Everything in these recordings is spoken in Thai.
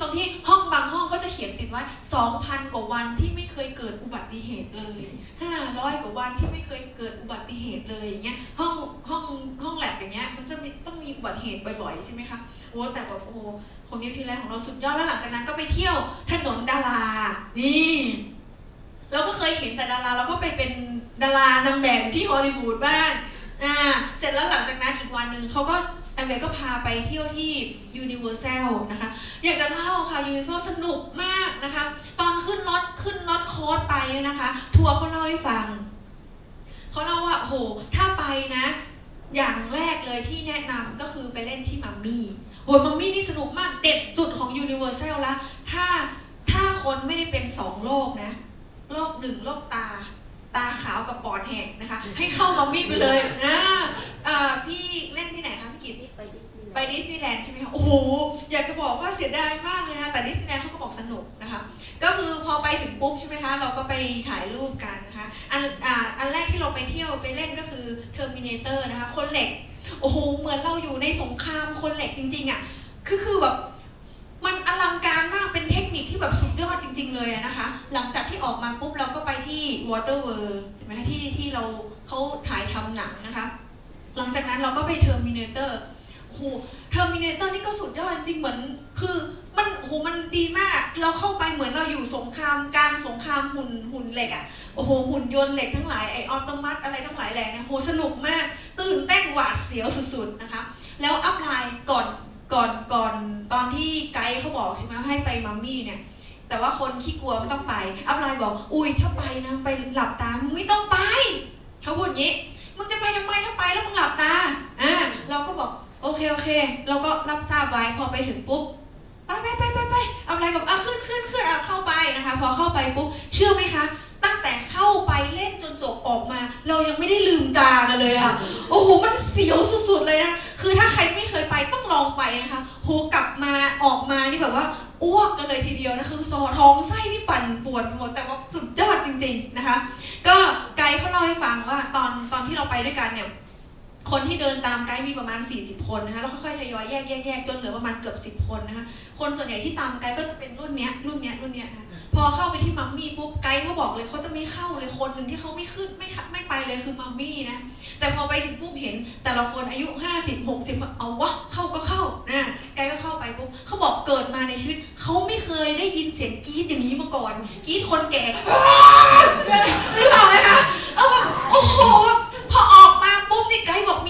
ตรงที่ห้องบางห้องก็จะเขียนติดไว้2,000 กว่าวันที่ไม่เคยเกิดอุบัติเหตุเลย500 กว่าวันที่ไม่เคยเกิดอุบัติเหตุเลยอย่างเงี้ยห้องห้องห้องแลบอย่างเงี้ยมันจะมีต้องมีอุบัติเหตุบ่อยๆใช่ไหมคะโอ้แต่แบบโอ้ของนิวทีแลนด์ของเราสุดยอดแล้วหลังจากนั้นก็ไปเที่ยวถนนดารานี่เราก็เคยเห็นแต่ดาราเราก็ไปเป็นดารานางแบบที่ฮอลลีวูดบ้างอ่าเสร็จแล้วหลังจากนั้นอีกวันหนึ่งเขาก็ แอมเบก็พาไปเที่ยวที่ Universal นะคะ อยากจะเล่าค่ะ Universal สนุกมากนะคะ ตอนขึ้นรถขึ้นรถโค้ดไปเนี่ยนะคะ ทัวร์เขาเล่าให้ฟัง เขาเล่าว่าโห ถ้าไปนะ อย่างแรกเลยที่แนะนำก็คือไปเล่นที่มัมมี่โหมัมมี่นี่สนุกมากเด็ดสุดของ Universal ละ ถ้าถ้าคนไม่ได้เป็นสองโรคนะ โรคหนึ่งโรคตา ตาขาวกับปอดแหกนะคะ ให้เข้ามัมมี่ไปเลยนะอ่าพี่เล่นที่ไหนคะพี่กิตไปดิสนีย์แลไปนด์ดิสนีย์แลนด์ใช่ไหมคะโอ้โหอยากจะบอกว่าเสียดายมากเลยนะแต่ดิสนีย์แลนด์เขาก็บอกสนุกนะคะ ก็คือพอไปถึงปุ๊บใช่ไหมคะ เราก็ไปถ่ายรูปกันนะคะอันอ่าอันแรกที่เราไปเที่ยวไปเล่นก็คือ Terminator นะคะคนเหล็กโอ้โหเหมือนเราอยู่ในสงครามคนเหล็กจริง ๆอะคือคือแบบมันอลังการมากเป็นเทคนิคที่แบบสุดยอดจริง ๆ เลยอะนะคะ หลังจากที่ออกมาปุ๊บเราก็ไป ที่ Water World เห็นไหมคะที่ที่เราเขาถ่ายทำหนังนะคะ หลังจากนั้นเราก็ไป Terminator โอ้โหเทอร์มินเตอร์นี่ก็สุดยอดจริงเหมือน คือมันโอ้โหมันดีมาก เราเข้าไปเหมือนเราอยู่สงครามการสงครามหุ่นหุ่นเหล็กอะ่ะโอ้โหหุ่นยนต์เหล็กทั้งหลายไอออโตมัตอะไรทั้งหลายแหล่เนี่ยโหสนุกมาก ตื่นเต้นหวาดเสียวสุดๆนะคะ แล้วอัพไลน์ก่อนก่อนก่อนตอนที่ไกด์เขาบอกใช่ไหมให้ไปมัมมี่เนี่ย แต่ว่าคนขี้กลัวไม่ต้องไป อัพไลน์บอก อุ้ยถ้าไปนะไปหลับตา มึงไม่ต้องไป เขาพูดอย่างนี้ มึงจะไปทำไมถ้าไปแล้วมึงหลับตา อ่า เราก็บอกโอเคโอเค เราก็รับทราบไว้พอไปถึงปุ๊บ ไปไปไปไปไปอาอะไรกับอะขึ้นขึ้นขึ้นอะเข้าไปนะคะ พอเข้าไปปุ๊บ เชื่อไหมคะ ตั้งแต่เข้าไปเล่นจนจบออกมา เรายังไม่ได้ลืมตากันเลยอะโอ้โห มันเสียวสุดๆเลยนะ คือถ้าใครไม่เคยไปต้องลองไปนะคะโหกลับมาออกมานี่แบบว่า อ้วกกันเลยทีเดียวนะคือสอท้องไส้นี่ปั่นปวดหมดแต่ว่าสุดยอดจริง ๆนะคะ ก็ไกด์เขาเล่าให้ฟังว่าตอนตอนที่เราไปด้วยกันเนี่ยคนที่เดินตามไกด์มีประมาณ 40 คนนะคะแล้วค่อยๆทยอยแยกแยกแยกจนเหลือประมาณเกือบ 10 คนนะคะคนส่วนใหญ่ที่ตามไกด์ก็จะเป็นรุ่นเนี้ยรุ่นเนี้ยรุ่นเนี้ยนะคะ พอเข้าไปที่มัมมี่ปุ๊บไกด์เขาบอกเลยเขาจะไม่เข้าเลยคนหนึ่งที่เขาไม่ขึ้นไม่ไม่ไปเลยคือมัมมี่นะแต่พอไปถึงปุ๊บเห็นแต่ละคนอายุ 50 60ก็เอาวะเข้าก็เข้านะไกด์ก็เข้าไปปุ๊บเขาบอกเกิดมาในชีวิตเขาไม่เคยได้ยินเสียงกรี๊ดอย่างนี้มาก่อนกรี๊ดคนแก่หรือเปล่าไหมคะเอาแบบโอ้โหพอออกมาปุ๊บนี่ไกด์บอก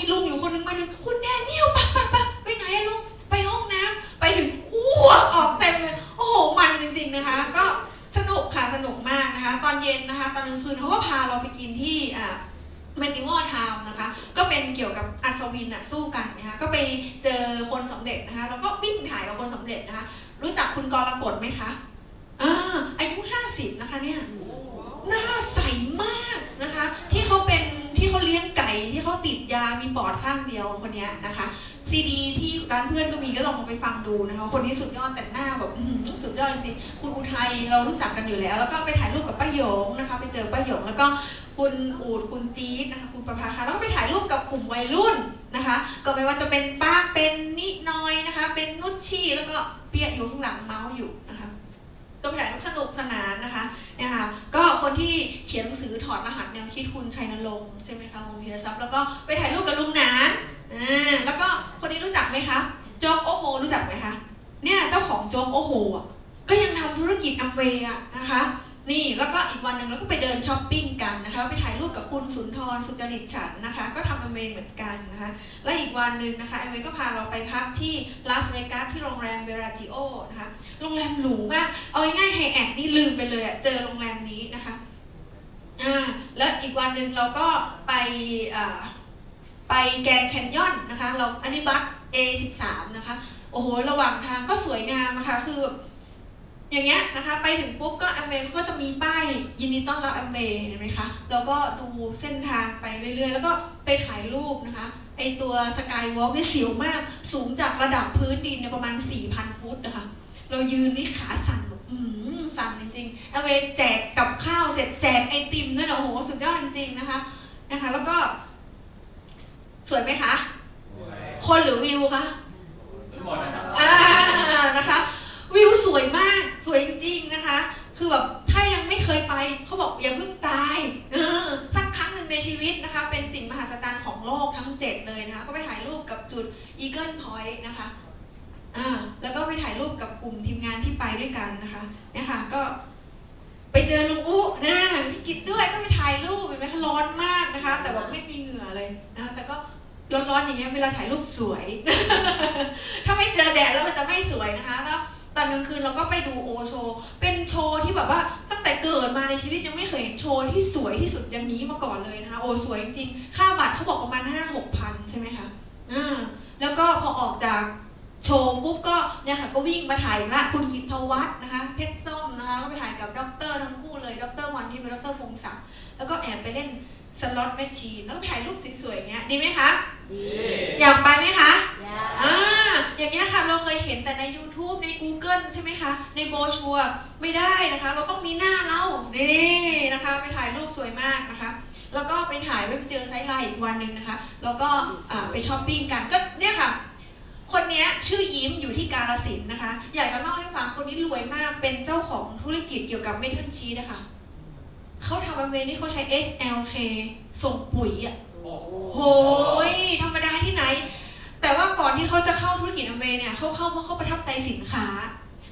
นสำเร็จนะคะ รู้จักคุณกรกฎไหมคะอ่าอายุ 50 นะคะเนี่ยหน้าใสมากนะคะ ที่เขาเป็นที่เขาเลี้ยงไก่ที่เขาติดยามีปอดข้างเดียวคนเนี้ยนะคะ ซีดีที่ร้านเพื่อนก็มีก็ลองเอาไปฟังดูนะคะ คนนี้สุดยอดแต่หน้าแบบสุดยอดจริงๆคุณอุทัยเรารู้จักกันอยู่แล้ว แล้วก็ไปถ่ายรูปกับป้าหยงนะคะ ไปเจอป้าหยงแล้วก็คุณอูดคุณจี๊ดนะคะคุณประภาค่ะแล้วก็ไปถ่ายรูปกับกลุ่มวัยรุ่นนะคะ ก็ไม่ว่าจะเป็นป้าเป็นนิดน้อยนะคะ เป็นนุชชี่แล้วก็เปียอยู่ข้างหลังเมาส์อยู่นะคะก็ไปถ่ายรูปสนุกสนานนะคะเนี่ยค่ะก็คนที่เขียนหนังสือถอดรหัสแนวคิดคุณชัยนรงค์ใช่ไหมคะวงศ์พีรทรัพย์แล้วก็ไปถ่ายรูปกับลุงหนานอ่าแล้วก็คนนี้รู้จัก ไหมคะโจ๊กโอโหรู้จักไหมคะเนี่ยเจ้าของโจ๊กโอโหอะก็ยังทำธุรกิจอัมเวย์นะคะนี่แล้วก็อีกวันหนึ่งเราก็ไปเดินช้อปปิ้งกันนะคะไปถ่ายรูปกับคุณสุนทรสุจริตฉันนะคะ ก็ทำอัมเวย์เหมือนกันนะคะและอีกวันหนึ่งนะคะอัมย์ก็พาเราไปพักที่ลาสเวกัสที่โรงแรมเบราจิโอนะคะโรงแรมหรูมาก เอาง่ายๆไฮแอดนี่ลืมไปเลยอะเจอโรงแรมนี้นะคะอ่าแล้วอีกวันหนึ่งเราก็ไปอ่าไปแกรนแคนยอนนะคะเราอันนี้บัส A13 นะคะ โอ้โห ระหว่างทางก็สวยงามนะคะ คือ อย่างเงี้ยนะคะ ไปถึงปุ๊บก็แอมเวย์ก็จะมีป้ายยินดีต้อนรับแอมเวย์เห็นไหมคะ แล้วก็ดูเส้นทางไปเรื่อย ๆ แล้วก็ไปถ่ายรูปนะคะ ไอตัวสกายวอล์กนี่เสียวมาก สูงจากระดับพื้นดินเนี่ยประมาณ 4,000 ฟุตนะคะ เรายืนนี่ขาสั่นแบบอืมสั่นจริงๆเอาเวแจกกับข้าวเสร็จแจกไอติมด้วยนะโอ้โห สุดยอดจริงๆนะคะ นะคะ แล้วก็สวยไหมคะ คนหรือวิวคะหมดนะครัอ่านะคะ วิวสวยมากสวยจริงๆนะคะ คือแบบถ้ายังไม่เคยไปเขาบอกอย่าเพิ่งตายเออสักครั้งหนึ่งในชีวิตนะคะ เป็นสิ่งมหัศจรรย์ของโลกทั้งเจ็ดเลยนะคะ ก็ไปถ่ายรูปกับจุดอีเกิลพอยต์นะคะอ่าแล้วก็ไปถ่ายรูปกับกลุ่มทีมงานที่ไปด้วยกันนะคะเนี่ยค่ะก็ไปเจอลุงอุ๊นะพี่กิดด้วยก็ไปถ่ายรูปเห็นไหมร้อนมากนะคะ แต่ว่าไม่มีเหงื่อเลยนะะแต่ก็ ร้อนๆอย่างเงี้ยเวลาถ่ายรูปสวย ถ้าไม่เจอแดดแล้วมันจะไม่สวยนะคะแล้วตอนกลางคืนเราก็ไปดูโอโชว์เป็นโชว์ที่แบบว่าตั้งแต่เกิดมาในชีวิตยังไม่เคยเห็นโชว์ที่สวยที่สุดอย่างนี้มาก่อนเลยนะคะโอสวยจริงๆค่าบัตรเขาบอกประมาณห้าหกพันใช่ไหมคะอ่าแล้วก็พอออกจากโชว์ปุ๊บก็เนี่ยค่ะก็วิ่งมาถ่ายละคุณกิตวัฒน์นะคะเพชรส้มนะคะแล้วก็ไปถ่ายกับด็อกเตอร์ทั้งคู่เลยด็อกเตอร์วันที่เป็นด็อกเตอร์พงศักดิ์แล้วก็แอบไปเล่น สล็อตแมชชีนแล้วก็ถ่ายรูปสวยๆอย่างเงี้ยดีไหมคะดีอยากไปไหมคะยาอ่าอย่างเงี้ยค่ะเราเคยเห็นแต่ใน YouTube ใน Google ใช่ไหมคะ ในโบรชัวร์ไม่ได้นะคะ เราต้องมีหน้าเรานี่นะคะ ไปถ่ายรูปสวยมากนะคะ แล้วก็ไปถ่ายไว้ไปเจอไซส์ไลน์อีกวันหนึ่งนะคะ แล้วก็อ่าไปช้อปปิ้งกันก็เนี่ยค่ะ คนเนี้ยชื่อยิ้มอยู่ที่กาลสินธุ์นะคะ อยากจะเล่าให้ฟังคนนี้รวยมากเป็นเจ้าของธุรกิจเกี่ยวกับเมทัลชีสนะคะ เขาทำอันเวนี่เขาใช้ SLK ส่งปุ๋ยอะโอ้โหโหยธรรมดาที่ไหน แต่ว่าก่อนที่เขาจะเข้าธุรกิจอัมเวย์เนี่ยเขาเข้าเพราะเขาประทับใจสินค้า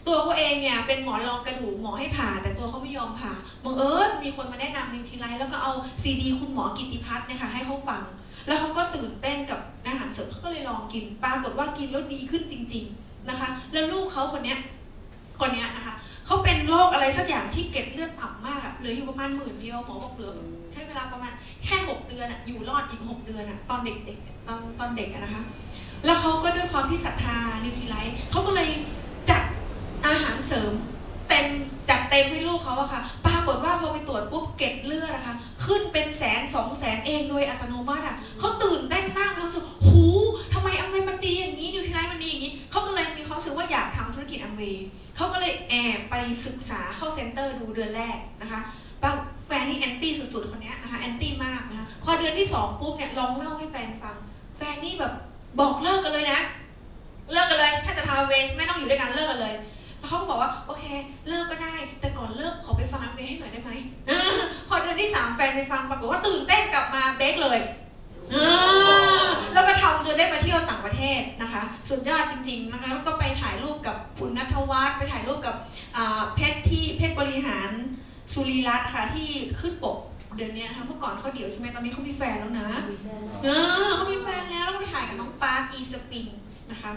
ตัวเขาเองเนี่ยเป็นหมอรองกระดูกหมอให้ผ่า แต่ตัวเขาไม่ยอมผ่าบังเอิญมีคนมาแนะนำนิวทรีไลท์แล้วก็เอาซีดีคุณหมอกิตติพัฒน์เนี่ยค่ะให้เขาฟัง แล้วเขาก็ตื่นเต้นกับอาหารเสริมเขาก็เลยลองกินปรากฏว่ากินแล้วดีขึ้นจริง ๆนะคะ แล้วลูกเขาคนเนี้ยคนเนี้ยนะคะเขาเป็นโรคอะไรสักอย่างที่เกล็ดเลือดต่ำมากอะ เหลืออยู่ประมาณหมื่นเดียวหมอบอกเหลือใช้เวลาประมาณแค่หกเดือนอะอยู่รอดอีกหกเดือนอะตอนเด็กๆตอนตอนเด็กอะนะคะ แล้วเขาก็ด้วยความที่ศรัทธานิวทีไลท์เขาก็เลยจัดอาหารเสริมเต็มจัดเต็มให้ลูกเขาอะค่ะ ปรากฏว่าพอไปตรวจปุ๊บเกล็ดเลือดนะคะ ขึ้นเป็นแสนสองแสน อนเลิกขอไปฟังเวรให้หน่อยได้ไหมอ่าพอเดือนที่สามแฟนไปฟังปรากฏว่าตื่นเต้นกลับมาเบรกเลยอ่าแล้วก็ทำจนได้มาเที่ยวต่างประเทศนะคะ สุดยอดจริงๆนะคะแล้วก็ไปถ่ายรูปกับคุณนัทวัฒน์ไปถ่ายรูปกับอ่าเพชรที่เพชรบริหารสุรีรัตน์ค่ะที่ขึ้นปกเดือนเนี้ยนะคะเมื่อก่อนเขาเดี่ยวใช่ไหมตอนนี้เขามีแฟนแล้วนะเออเขามีแฟนแล้วแล้วก็ไปถ่ายกับน้องปาร์คอีสปริงนะคะ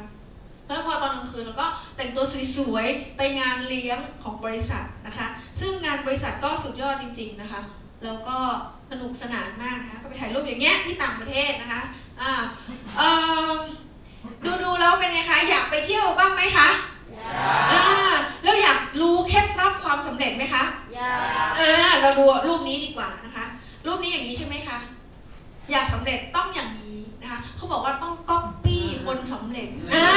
แล้วพอตอนกลางคืนเราก็แต่งตัวสวยๆ ไปงานเลี้ยงของบริษัทนะคะ ซึ่งงานบริษัทก็สุดยอดจริง ๆนะคะ แล้วก็สนุกสนานมากนะคะก็ไปถ่ายรูปอย่างเงี้ยที่ต่างประเทศนะคะอ่าเอ่อดูดูๆแล้วเป็นไงคะอยากไปเที่ยวบ้างไหมคะยาอ่าแล้วอยากรู้เคล็ดลับความสำเร็จไหมคะยาอ่าเราดูรูปนี้ดีกว่านะคะ รูปนี้อย่างนี้ใช่ไหมคะอยากสำเร็จต้องอย่างนี้นะคะเขาบอกว่าต้องก๊อปปี้คนสำเร็จอ่า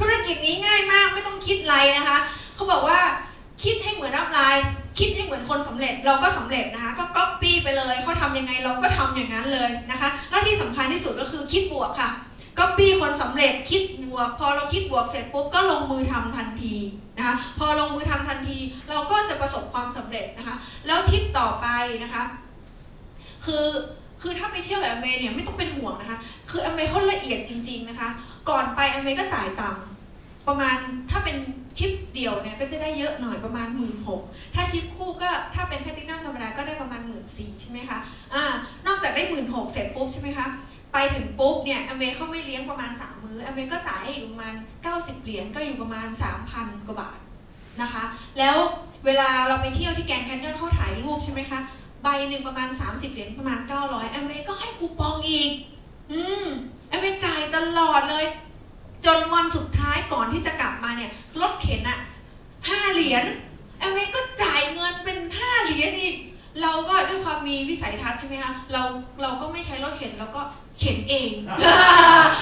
ธุรกิจนี้ง่ายมากไม่ต้องคิดอะไรนะคะ เขาบอกว่าคิดให้เหมือนอัพไลน์คิดให้เหมือนคนสำเร็จเราก็สำเร็จนะคะ ก็ก๊อปปี้ไปเลยเขาทำยังไงเราก็ทำอย่างนั้นเลยนะคะ แล้วที่สำคัญที่สุดก็คือคิดบวกค่ะก๊อปปี้คนสำเร็จคิดบวก พอเราคิดบวกเสร็จปุ๊บก็ลงมือทำทันทีนะคะพอลงมือทำทันที เราก็จะประสบความสำเร็จนะคะ แล้วทิปต่อไปนะคะ คือคือถ้าไปเที่ยวกับแอมเวยเนี่ยไม่ต้องเป็นห่วงนะคะ คือแอมเวยเขาละเอียดจริง ๆนะคะ ก่อนไปแอมเวยก็จ่ายตังค์ ประมาณถ้าเป็นชิปเดี่ยวเนี่ยก็จะได้เยอะหน่อยประมาณหมื่นหกถ้าชิปคู่ก็ถ้าเป็นแพลตินัมธรรมดาก็ได้ประมาณหมื่นสี่ใช่ไหมคะอ่านอกจากได้หมื่นหกเสร็จปุ๊บใช่ไหมคะไปถึงปุ๊บเนี่ยแอมเวย์เขาไม่เลี้ยงประมาณสามมื้อแอมเวย์ก็จ่ายให้อยู่ประมาณ 90 เหรียญก็อยู่ประมาณ 3,000 กว่าบาทนะคะ แล้วเวลาเราไปเที่ยวที่แกรนแคนยอนเขาถ่ายรูปใช่ไหมคะใบหนึ่งประมาณ 30 เหรียญประมาณ 900แอมเวย์ก็ให้คูปองอีก อืมแอมเวย์จ่ายตลอดเลย จนวันสุดายก่อนที่จะกลับมาเนี่ยรถเข็นอะห้าเหรียญแอเวก็จ่ายเงินเป็นห้าเหรียญอีกเราก็ด้วยความมีวิสัยทัศน์ใช่ไหมคะเราเราก็ไม่ใช้รถเข็นเราก็เข็นเอง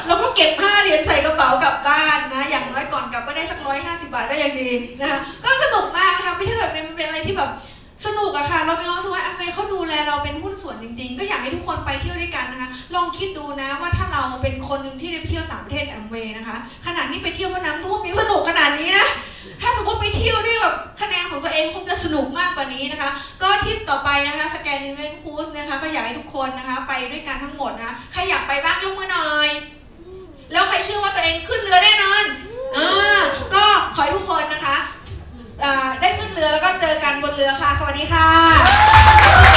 เราก็เก็บห้าเหรียญใส่กระเป๋ากลับบ้านนะ อย่างน้อยก่อนกลับก็ได้สักร้อยห้าสิบาทก็ยังดีนะคะก็สนุกมากนะคะไม่ใช่แบบมันเป็นอะไรที่แบบ สนุกอะค่ะ เราเป็นความรู้สึกว่าอเมเขาดูแลเราเป็นหุ้นส่วนจริง ๆ ก็อยากให้ทุกคนไปเที่ยวด้วยกันนะคะ ลองคิดดูนะว่าถ้าเราเป็นคนหนึ่งที่ได้ไปเที่ยวต่างประเทศแอมเวนะคะขนาดนี้ไปเที่ยวว่าน้ำท่วมยังสนุกขนาดนี้นะถ้าสมมติไปเที่ยวด้วยแบบคะแนนของตัวเองคงจะสนุกมากกว่านี้นะคะ ก็ทริปต่อไปนะคะสแกนดิเนเวียนคูสนะคะก็อยากให้ทุกคนนะคะ ไปด้วยกันทั้งหมดนะคะใครอยากไปบ้างยกมือหน่อย แล้วใครเชื่อว่าตัวเองขึ้นเรือแน่นอนอ่าก็ขอให้ทุกคนนะคะ ได้ขึ้นเรือแล้วก็เจอกันบนเรือค่ะ สวัสดีค่ะ